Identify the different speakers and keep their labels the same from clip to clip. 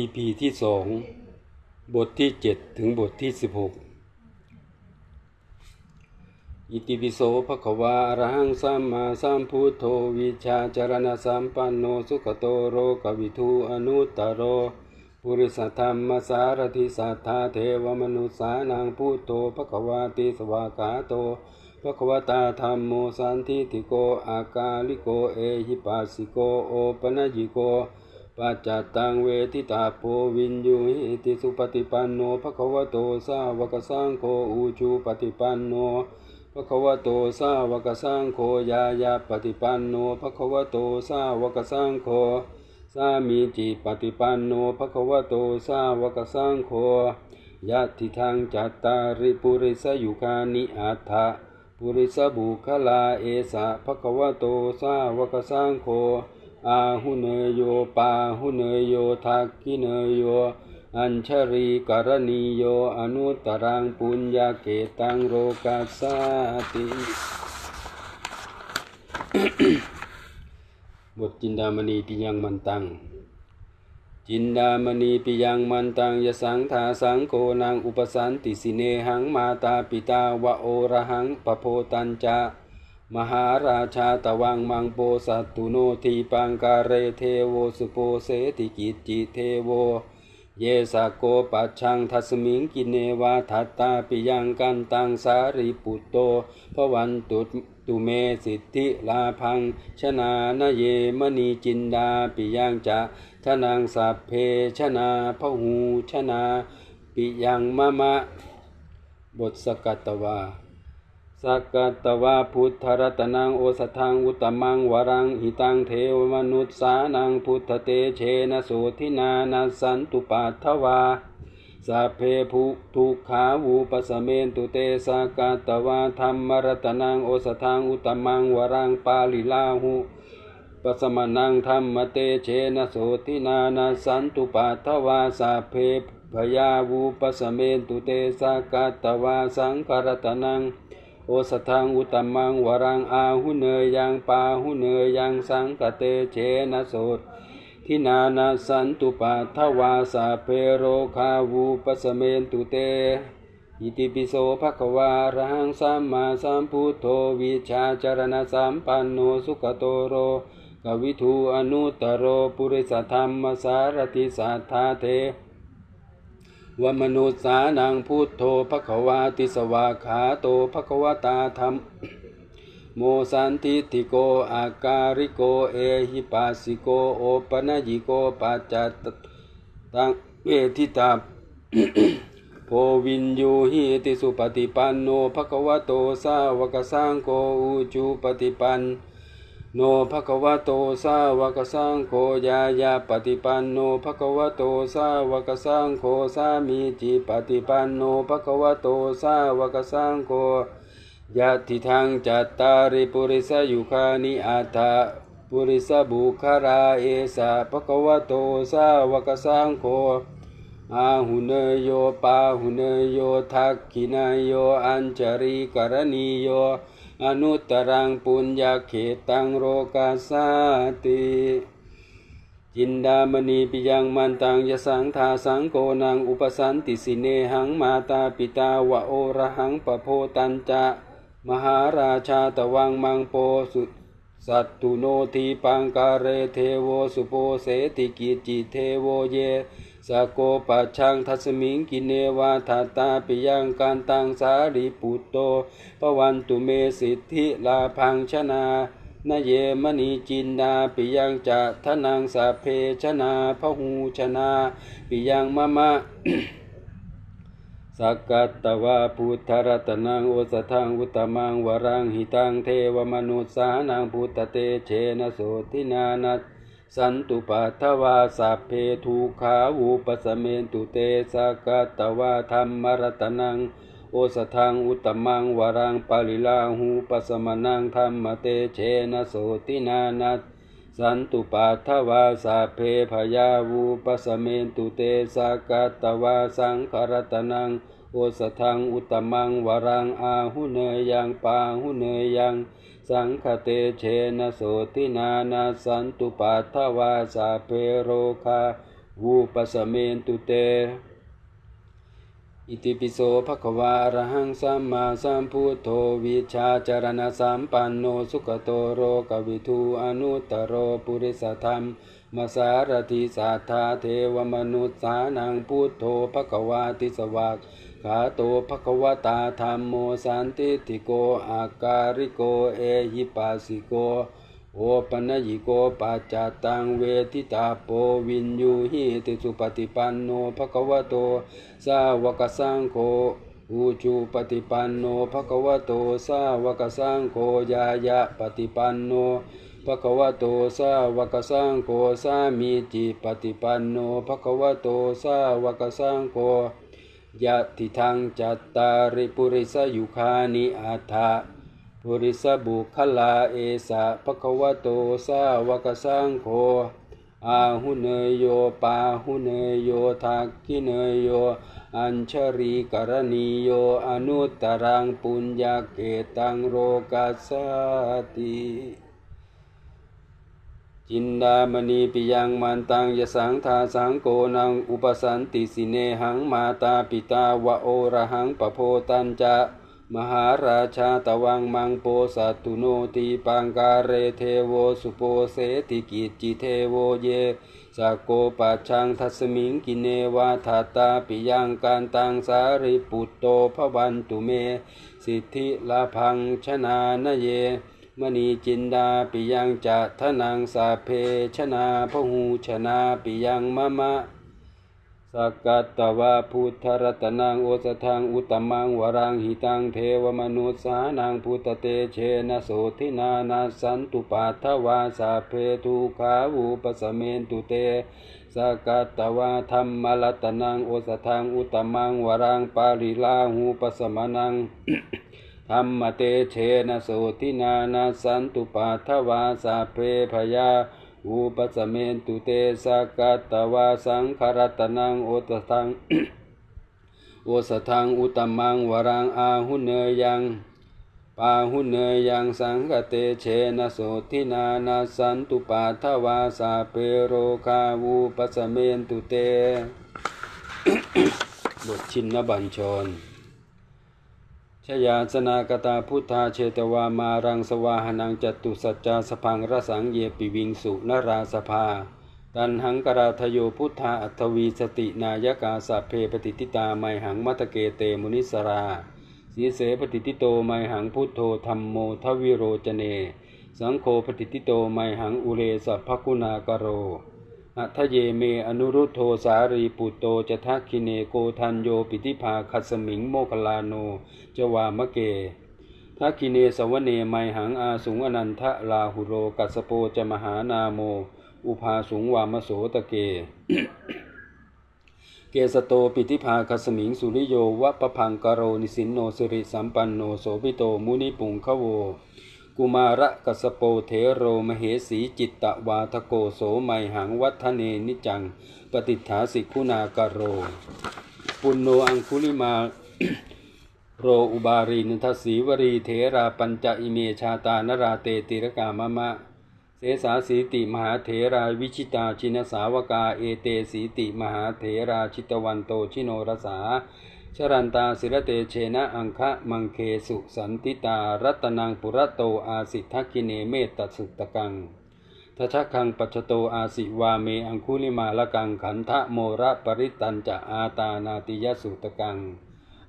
Speaker 1: EP ที่สองบทที่เจ็ดถึงบทที่สิบหกอิติปิโสภะคะวาอระหังสัมมาสัมพุทโธวิชาจารณสัมปันโนสุขโตโรกวิทูอนุตตโรปุริสธรรมสารทิสัทธาเทวมนุสานังพุทโธภะคะวาติสวากาโตภะคะวตาธรรมโมสันทิติโกอากาลิโกเอหิปัสสิโกโอปะนะยิโก ปัจจตังเวทิตาโพวินยูหิติสุปฏิปันโนภควโตสาวกสังโฆอุจูปฏิปันโนภควโตสาวกสังโฆยายาปฏิปันโนภควโตสาวกสังโฆสามีจิปฏิปันโนภควโตสาวกสังโฆยะทิทางจัตตาริปุริสยุคานิอัฏฐะปุริสบุคลาเอสะภควโตสาวกสังโฆ อาหุเนโยปาหุเนโยทักขิเนโย อัญชรีกรณีโยอนุตรังปุญญาเกตังโรกัสสาติบทจินดามณีปิยังมันตัง จินดามณีปิยังมันตังยสังทาสังโกนางอุปสันติสิเนหังมาตาปิตาวะโอระหังปโพตัญจะ มหาราชาตวังมังโปสัตตุโนทีปังการเรเทโวสุโปเสติกิจจิเทโว เยสะโกปัจชังทัสมิงกินเนวาทัตตาปิยังกันตังสาริปุตโตพระวันตุตุเมสิทธิลาพังชนาณเยมณีจินดาปิยังจะทนังสัพเพชนาพหูชนาปิยังมะมะ บทสกัตตวา สักกตวาพุทธรัตนังโอสทังอุตมังวรังหิตังเทวมนุษสานังพุทธเตเชนะโสทินานาสันตุปัทวาสัพเพภุทุกขาวูปสเมนตุเตสักกตวาธรรมรัตนังโอสทังอุตมังวรังปาลิลาหุปสมนังธรรมเตเชนะโสทินานาสันตุปัทวาสัพเพพยาวูปสเมนตุเตสักกตวาสังครตนัง โอสทังอุตมังวรังอาหุเนยยังปาหุเนยยังสังกเตเชนะโสดทินานาสันตุปัทวาสาเพโรคาวูปสเมนตุเตอิติปิโสภควารังสัมมาสัมพุทโธวิชาจารณสัมปันโนสุขโตโรกวิทูอนุตตโรปุริสธรรมสารติสัทธาเท วมนุษสานังพุทโธภควาติสวาขาโตภควตาธรรม โมสันทิติโกอาการิโกเอหิปัสสิโกโอปะนะยิโกปัจจตตังเวทิตาโพวินยูหิติสุปฏิปันโนภควโตสาวกสังโฆอุจูปฏิปันโน โนภควโตสาวกสังโฆยายาปฏิปันโนภควโตสาวกสังโฆสามีจิปฏิปันโนภควโตสาวกสังโฆยะทิทางจัตตาริปุริสยุคานิอัตถะปุริสบุคาราเอสะภควโตสาวกสังโฆอาหุเนโยปาหุเนโยทักขินายโยอัญจริกรณีโย อนุตตรังปุญญาเขตังโรกาสาติจินดามณีปิยังมันตังยสังทาสังโกนังอุปสันติสิเนหังมาตาปิตาวะโอระหังปะโพตันจะมหาราชาตวังมังโปสุสัตตุโนทีปังการเรเทโวสุโปเสติกิจจิเทโวเย สโกปัจชังทัสมิงกินเนวาทัตาปิยังการตังสาริปุตโตปวันตุเมสิทธิลาพังชนานเยมณีจินดาปิยังจะทนังสาเพชนาพหูชนาปิยังมะมะสักกัตตวาพุทธรัตนังโอสทังอุตมังวรังหิตังเทวมนุษสานังพุทธเตเชนะโสตินานัส สันตุปัทวาสัพเพทุขาวูปสเมนตุเตสกัตวาธรรมรัตนัง โอสทังอุตมังวรังปาลิลาหูปสมนังธรรมเตเชนะโสตินานัสสันตุปัทวาสาเพพยาวูปสเมนตุเตสกัตวาสังคารตนัง โอสทังอุตมังวรังอาหุเนยยังปาหุเนยยังสังคเตเชนะโสตินานาสันตุปัทวาสาเพโรคาวูปสเมนตุเต อิติปิโสภะควะอะระหังสัมมาสัมพุทโธวิชาจารณะสัมปันโนสุขโตโรกวิทูอนุตตโรปุริสธรรมมาสารติสัทธาเทวมนุษสานังพุทโธภะควาติสวาก ขาโตภะควตาธรรมโมสันติติโกอาการิโกเอหิปัสสิโกโอปัญญิโกปัจจตังเวทิตาโปวินยูหิติสุปฏิปันโนภะควโตสาวกสังโฆอุจูปฏิปันโนภะควโตสาวกสังโฆยายะปฏิปันโนภะควโตสาวกสังโฆสามีจิปฏิปันโนภะควโตสาวกสังโฆ ยะติทังจัตตาริปุริสยุคานิอัฏฐะปุริสบุคลาเอสะภะควโตสาวกสังโฆอาหุเนยโยปาหุเนยโยทักขิเนยโย อัญชรีกรณีโยอนุตตรังปุญญาเกตังโรกัสสติ จินดามณีปิยังมันตังยสังทาสังโกนังอุปสันติสิเนหังมาตาปิตาวะโอระหังปโพตันจะมหาราชาตวังมังโปสัตตุโนตีปังการเรเทโวสุโปเสติกิจจิเทโวเยสกโกปัชังทัสมิงกิเนวาทัตาปิยังการตังสาริปุตโตภวันตุเม สิทธิลาพังชนานเย มณีจินดาปิยังจะทนังสาเพชนาพหูชนาปิยังมะมะสกัตตวะพุทธรัตนังโอสทังอุตมังวรังหิตังเทวมนุษสานังพุทธเตเชนะโสทินานาสันตุปัทวาสาเพทุขาวูปสเมนตุเตสกัตตวะธรรมรัตนังโอสทังอุตตมังวรังปาริลาหูปสมนัง ธรรมเตเชนะโสทินานาสันตุปัทวาสาเพพยาอุปสเมนตุเตสกัตตวาสังขรัตนังโอตทังโอสทังอุตมังวรังอาหุเนยังปาหุเนยังสังกเตเชนะโสทินานาสันตุปัทวาสาเปโรคาวูปสเมนตุเต บทชินบัญชร ชยาสนากตาพุทธาเชตวามารังสวาหนังจตุสัจจาสพังรสังเยปิวิงสุนราสภา ตันหังกราทโยพุทธาอัตวีสตินายกาสัพเพปฏิติตาไมหังมัตเกเตมุนิสราสีเสปฏิติโตไมหังพุทโธธรรมโมทวิโรจเน สังโฆปฏิติโตไมหังอุเลสัพพคุณากโร อัทเยเมอนุรุทโธสารีปุตโตจะทักคิเนโกทันโยปิติภาคัสมิงโมคลาโนจวามะเกทักคิเนสวเนไมหังอาสุงอนันทะลาหุโรกัสโปจะมหานาโม อุภาสุงวามโสตะเก เกสโตปิติภาคัสมิงสุริโยวะปะพังกโรนิสินโนสิริสัมปันโนโสภิโตมุนิปุงขโว กุมาระกัสโปเทโรมเหสีจิตตวาทโกโสไมหังวัฒเนนิจัง ปฏิฐาสิกคุณากโร ปุณโนอังคุลิมาโรอุบารีนทศีวรีเถราปัญจอิเมชาตานราเตติรกามะมะ เสสาสีติมหาเถราวิชิตาชินสาวกาเอเตสีติมหาเถราชิตวันโตชิโนรสา ชรันตาศิรเตเชนะอังคะมังเคสุสันติตา รัตนังปุระโตอาสิทักิเนเมตตสุตกังทัชคังปัจโตอาสิวาเมอังคุลิมาละกังขันทะโมระปริตันจะอาตานาติยสุตกัง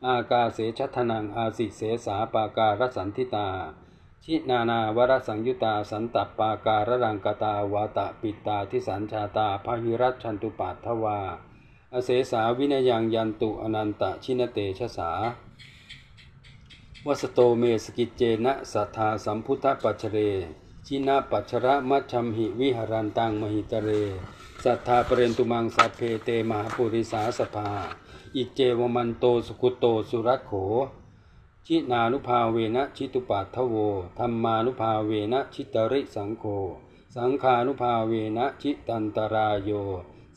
Speaker 1: อากาเสชัทนังอาสิเสสาปาการสันทิตา ชินานาวรสังยุตาสันตปาการรังกตาวาตะปิตาทิสัญชาตาพหิรัชันตุปัททวา อเสสาวินยังยันตุอนันตะชินเตชะสาวสโตเมสกิจเจนะสัทธาสัมพุทธปัจเจเรชินะปัจระมัชชัมหิวิหารันตังมหิตเร สัทธาปเรนตุมังสัพเพเตมหาปุริสาสภา อิเจวมันโตสุขุโตสุรัโข ชินานุภาเวนะชิตุปัททโวธรรมานุภาเวนะชิตริสังโฆ สังฆานุภาเวนะชิตันตรายโย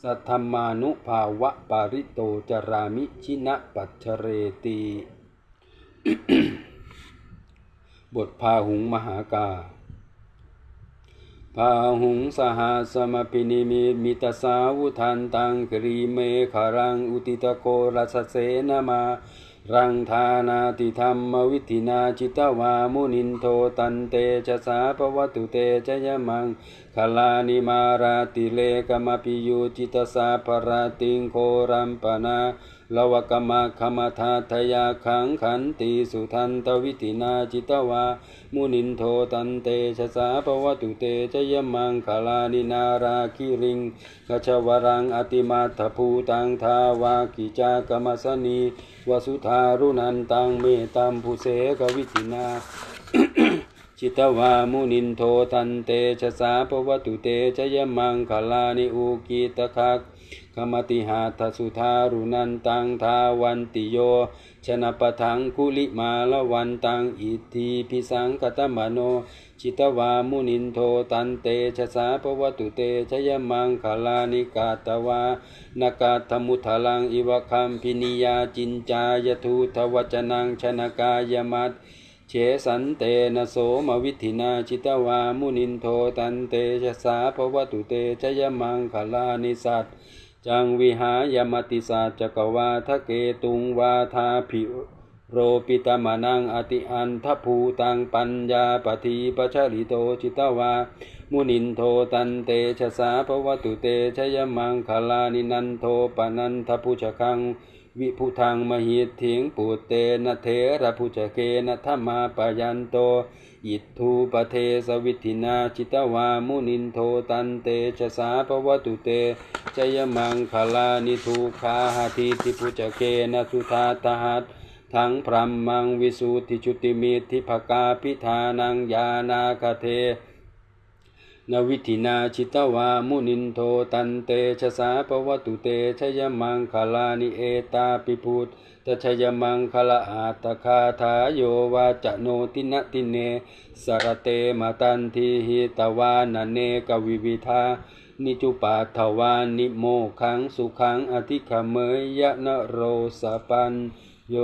Speaker 1: สัทธรรมานุภาวะปาริโตจารามิชินะปัจเจเรตี บทพาหุงมหากาพพาหุงสหสมพินิมิตมิตสาวุทันตังกรีเมขรังอุติตโกรัสเสนมา รังธานาติธรรมวิธินาจิตวามุนินโทตันเตชะสาปวัตุเตชยมังคลานิมาราติเลกมปิยุจิตสาภราติงโครัมปนา ลวกมะขมทาทยาขังขันติสุทันตวิธินาจิตวา มุนินโทตันเตชะสาปวัตุเตชยมังคลานินาราคิริงกชวรังอติมาทภูตังทาวากิจากมัสนีวสุธารุนันตังเมตัมภูเสกวิธินาจิตวามุนินโทตันเตชะสาปวัตุเตชยมังคลานิอุกิตคัก ขมติหาทสุธารุนันตังทาวันติโย ชนะปะทังคุลิมาละวันตังอิทธิพิสังกตมโน จิตวามุนินโทตันเตชะสาปวัตุเตชยมังคลานิกาตวานากาธมุทลังอิวะคัมพินิยาจินจายทูทวจนังชนกายมัตเฉสันเตนะโสมวิธินาจิตวามุนินโทตันเตชะสาภวตุเตชยมังคลานิสัต จังวิหายมติสัจจกวาทะเกตุงวาทาภิโรปิตมานังอติอันทภูตังปัญญาปฏิปชริโตจิตวา มุนินโทตันเตชะสาภวตุเตชยมังคลานินันโทปนันทพุชคัง วิพุทังมหิทถิงปุเตนะเทระพุจเกนะธรรมาปยันโต อิทธูปเทสวิธินาจิตวามุนินโทตันเตชะสาปวัตุเตจยมังคลานิทูคาหาทิติพุจเกนะสุธาตหัตทั้งพรหมังวิสุทธิจุติมิทิภกาพิธานังยานาคเท นวิธินาชิตวามุนินโทตันเตชะสาปวัตุเตชยมังคลานิเอตาปิพุทตชยมังคลาอาตคาทาโยวาจโนตินะติเนสรเตมาตันทีหิตวานเนกวิวิธานิจุปาทวานิโมขังสุขังอธิขเมยยะนโรสปันโย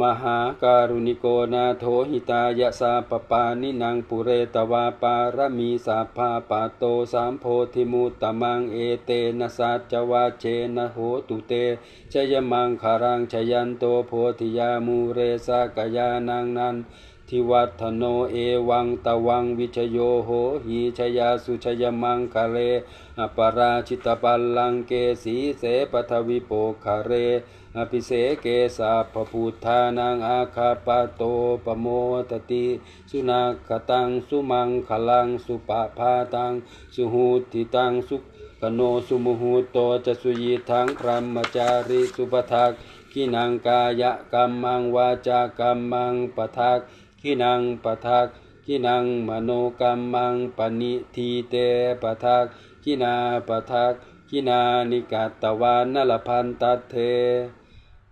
Speaker 1: มหาการุณิโกนาโถหิตายะสาปปานินางปุเรตวาปารมีสาภาปาโตสามโพธิมุตตมังเอเตนะสัจวาเชนะโหตุเตชยมังคารังชยันโตโพธิยามูเรสากยานางนัน ทิวัฒโนเอวังตวังวิชโยโหหีชยาสุชยมังคะเรอปราชิตปัลลังเกสีเสปทวิโปคะเรอภิเสเกสาพพุทธานังอาคาปโตปโมตติสุนักขตังสุมังคลังสุปะพาตังสุหูติตังสุกโนสุมุหูโตจะสุยีทังพรหมจาริสุปทักขินังกายกัมมังวาจากัมมังปทัก ขินังปทักขินังมโนกัมมังปณิทีเตปทักขินาปทักขินานิกาตวานนลพันตัเท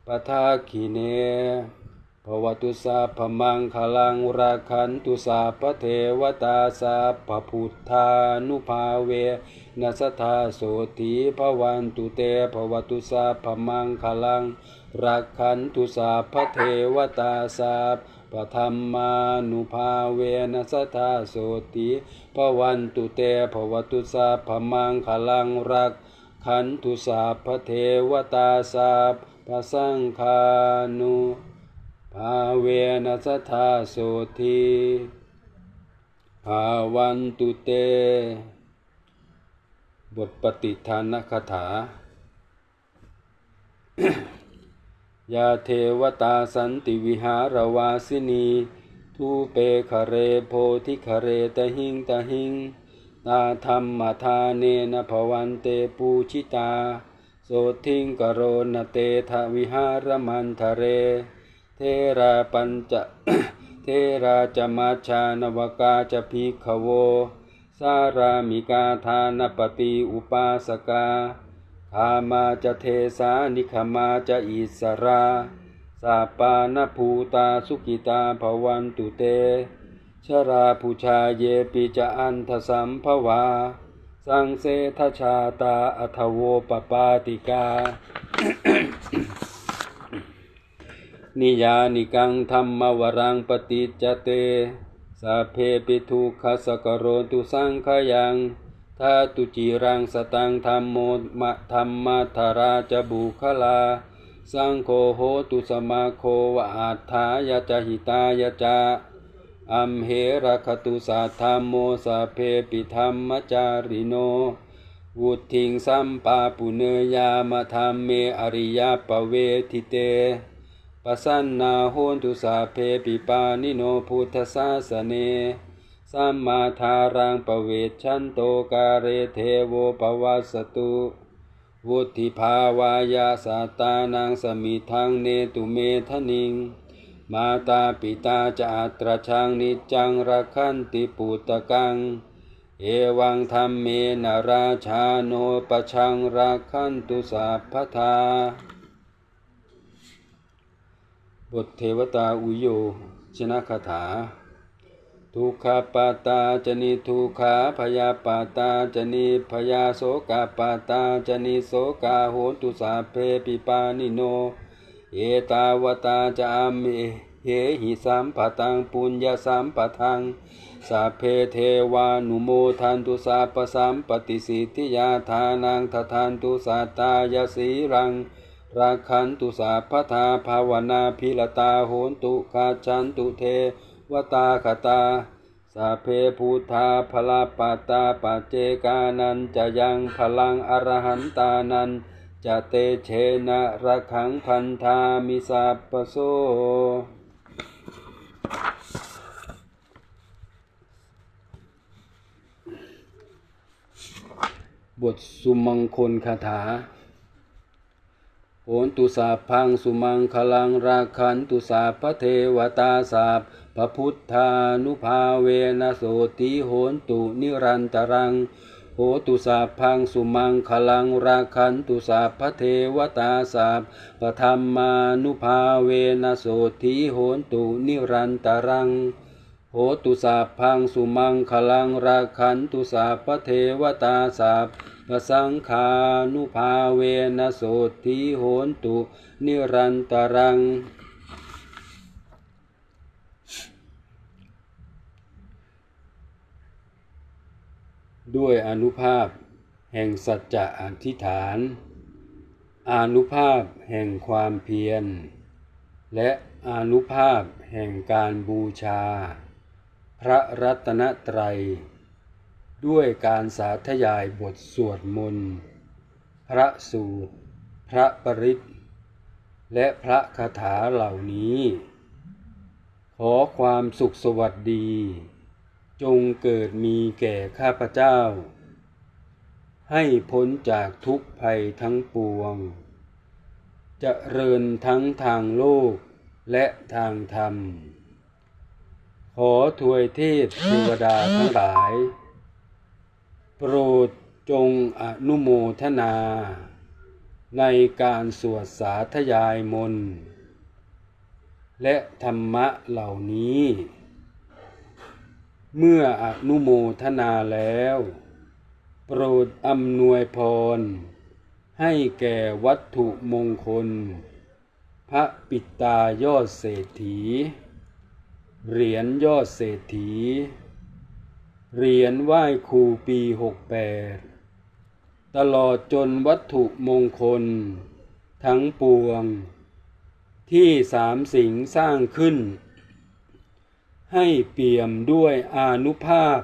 Speaker 1: ปทาคิเนภวตุสาพมังคลังราคันตุสาพเทวตาสาพพุทธานุภาเวนัสธาโสติภวันตุเตภวตุสาพมังคลังราคันตุสาพเทวตาสา ปธรรมานุภาเวนัสธาโสติภวันตุเตภวตุสาพมังคลังรัก ขันตุสาพเทวตาสาปสังคานุภาเวนัสธาโสทีภาวันตุเต บทปฏิทานคาถา ยาเทวตาสันติวิหารวาสินีทูเปคะเรโพธิคะเรตหิงตหิงตาธรรมทาเนนภวันเตปูชิตา โสทิงกโรนเตทวิหารมันทะเร เทราปัญจะเทราจมาชานวกาจะพิขโว สารามิกาทานปฏิอุปาสกา คามาจะเทสานิขมาจะอิสราสาปานภูตาสุกิตาภวันตุเต ชราผู้ชาเยปิจะอันทสัมภวา สังเสทชาตาอัทโวปปาติกา นิยานิกังธรรมวรังปฏิจเตสสัพเพปิทุขสกโรตุสังขยัง ทาตุจิรังสตังธรรมโมมะธรรมมัทราจบุคลา สังโฆโหตุสมาโควะอัฏฐายจหิตายจาอัมเหระคตุสัทธมโมสัพเพปิธรรมจาริโน วุทิงสัมปาปุเนยามธรรมเมอริยปเวทิเตปสันนาโหนตุสัพเพปิปานิโนพุทธศาสเน สัมมาทารังปเวชันโตกาเรเทโวปวัสสตุวุติภาวายาสัตานังสมิทังเนตุเมทนิง มาตาปิตาจะอัตรชังนิจังรักขันติปุตตะกัง เอวังธรรมเมนราชาโนปชังรักขันตุสัพพทาบทเทวตาอุโยชนะคาถา ทุกขปาตาจนิทุกขาพยาปาตาจนิพยาโสกาปาตาจนิโสกาโหตุสาเพปิปานิโน เอตาวตาจามเมเหหิสัมปะตังปุญญาสัมปะทังสัพเพเทวานุโมทันตุสาปสัมปติสิทธิยาทานังททานตุสัตายสีรังราคันตุสาพทาภาวนาพิลตาโหนตุกาจันตุเท วตาคตาสัพเพพุทธาพลาปตาปัจเจกานันจะยังพลังอรหันตานันจะเตเชนะระขังพันธามิสัพปโสบทสุมังคลคาถา โหนตุสาพังสุมังคลังราคันตุสาพระเทวตาสาพพระพุทธานุภาเวนะโสติโหนตุนิรันตรังโหตุสาพังสุมังคลังราคันตุสาพระเทวตาสาพพระธรรมานุภาเวนะโสติโหนตุนิรันตรังโหตุสาพังสุมังคลังราคันตุสาพระเทวตาสาพพระ สังฆานุภาเวนะโสติโหนตุ นิรันตรังด้วยอนุภาพแห่งสัจจะอธิษฐาน อนุภาพแห่งความเพียร และอนุภาพแห่งการบูชา พระรัตนตรัย ด้วยการสาธยายบทสวดมนต์ พระสูตร พระปริตและพระคาถาเหล่านี้ ขอความสุขสวัสดี จงเกิดมีแก่ข้าพเจ้า ให้พ้นจากทุกภัยทั้งปวง จะเริญทั้งทางโลกและทางธรรม ขอถวยเทพเทวดาทั้งหลาย โปรดจงอนุโมทนา ในการสวดสาธยายมนและธรรมะเหล่านี้ เมื่ออนุโมทนาแล้ว โปรดอำนวยพร ให้แก่วัตถุมงคล พระปิตายอดเศรษฐี เหรียญยอดเศรษฐี เหรียญไหว้ครูปีหกแปดตลอดจนวัตถุมงคล ทั้งปวง ที่สามสิงสร้างขึ้น ให้เปี่ยมด้วยอานุภาพ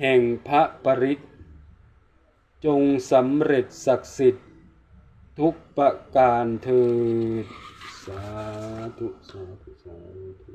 Speaker 1: แห่งพระปริตจงสำเร็จศักดิ์สิทธิ์ ทุกประการเถิด สาธุ สาธุ สาธุ